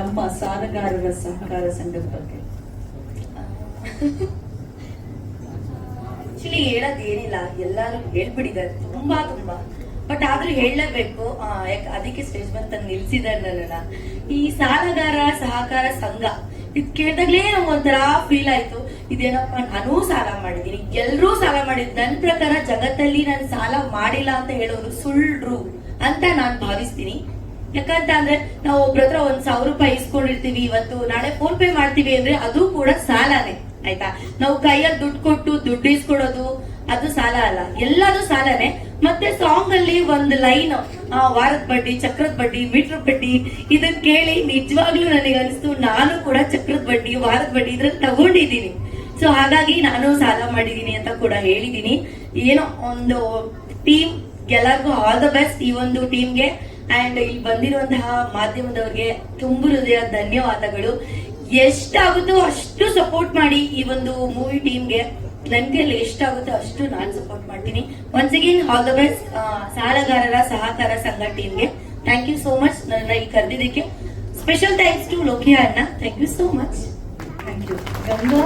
ನಮ್ಮ ಸಾಲಗಾರರ ಸಹಕಾರ ಸಂಘದ ಬಗ್ಗೆ. ಆಕ್ಚುಲಿ ಹೇಳೋದೇನಿಲ್ಲ ಎಲ್ಲಾರು ಹೇಳ್ಬಿಟ್ಟಿದ್ದಾರೆ. ತುಂಬಾ ತುಂಬಾ. ಬಟ್ ಆದ್ರೂ ಹೇಳಲೇಬೇಕು. ಅದಕ್ಕೆ ಸ್ಟೇಜ್ ಬಂತ ನಿಲ್ಸಿದ್ದಾರೆ ನನ್ನ ಈ ಸಾಲಗಾರ ಸಹಕಾರ ಸಂಘ, ಇದ್ ಕೇಳ್ದಾಗ್ಲೇ ನಮ್ಗೆ ಒಂಥರ ಫೀಲ್ ಆಯ್ತು. ಇದೇನಪ್ಪ, ನಾನು ಸಾಲ ಮಾಡಿದ್ದೀನಿ. ಎಲ್ರೂ ಸಾಲ ಮಾಡಿದ್ ನನ್ ಪ್ರಕಾರ ಜಗತ್ತಲ್ಲಿ ನಾನು ಸಾಲ ಮಾಡಿಲ್ಲ ಅಂತ ಹೇಳೋರು ಸುಳ್ಳು ಅಂತ ನಾನ್ ಭಾವಿಸ್ತೀನಿ. ಯಾಕಂತ ಅಂದ್ರೆ ನಾವು ಒಬ್ರ ಹತ್ರ ಒಂದ್ ಸಾವಿರ ರೂಪಾಯಿ ಇಸ್ಕೊಂಡಿರ್ತೀವಿ ಇವತ್ತು, ನಾಳೆ ಫೋನ್ ಪೇ ಮಾಡ್ತೀವಿ ಅಂದ್ರೆ ಅದು ಕೂಡ ಸಾಲನೇ, ಆಯ್ತಾ? ನಾವು ಕೈಯಲ್ಲಿ ದುಡ್ಡು ಕೊಟ್ಟು ದುಡ್ಡು ಇಸ್ಕೊಡೋದು, ಅದು ಸಾಲ ಅಲ್ಲ. ಎಲ್ಲಾದ್ರೂ ಸಾಲನೇ. ಮತ್ತೆ ಸಾಂಗ್ ಅಲ್ಲಿ ಒಂದ್ ಲೈನ್ ವಾರದ ಬಡ್ಡಿ, ಚಕ್ರದ ಬಡ್ಡಿ ಮೀಟರ್ ಬಡ್ಡಿ, ಇದನ್ ಕೇಳಿ ನಿಜವಾಗ್ಲೂ ನನಗೆ ಅನಿಸ್ತು, ನಾನು ಕೂಡ ಚಕ್ರದ ಬಡ್ಡಿ, ವಾರದ ಬಡ್ಡಿ ಇದ್ರಲ್ಲಿ ತಗೊಂಡಿದ್ದೀನಿ. ಸೊ ಹಾಗಾಗಿ ನಾನು ಸಾಲ ಮಾಡಿದೀನಿ ಅಂತ ಕೂಡ ಹೇಳಿದೀನಿ ಏನೋ ಒಂದು ಟೀಮ್ ಎಲ್ಲರಿಗೂ ಆಲ್ ದ ಬೆಸ್ಟ್ ಈ ಒಂದು ಟೀಮ್ಗೆ ಅಂಡ್ ಇಲ್ಲಿ ಬಂದಿರುವಂತಹ ಮಾಧ್ಯಮದವ್ರಿಗೆ ತುಂಬು ಹೃದಯ ಧನ್ಯವಾದಗಳು. ಎಷ್ಟಾಗುತ್ತೋ ಅಷ್ಟು ಸಪೋರ್ಟ್ ಮಾಡಿ ಈ ಒಂದು ಮೂವಿ ಟೀಮ್ಗೆ ನನಗೆ ಅಲ್ಲಿ ಎಷ್ಟಾಗುತ್ತೋ ಅಷ್ಟು ನಾನು ಸಪೋರ್ಟ್ ಮಾಡ್ತೀನಿ. Once again all the best ಸಾಲಗಾರರ ಸಹಕಾರ ಸಂಘ ಟೀಮ್ಗೆ ಥ್ಯಾಂಕ್ ಯು ಸೋ ಮಚ್ ನನ್ನ ಈ ಕರೆದಿದ್ದಕ್ಕೆ. ಸ್ಪೆಷಲ್ ಥ್ಯಾಂಕ್ಸ್ ಟು ಲೋಕಿಯಾ ಅಣ್ಣ. Thank you so much thank you Ganga.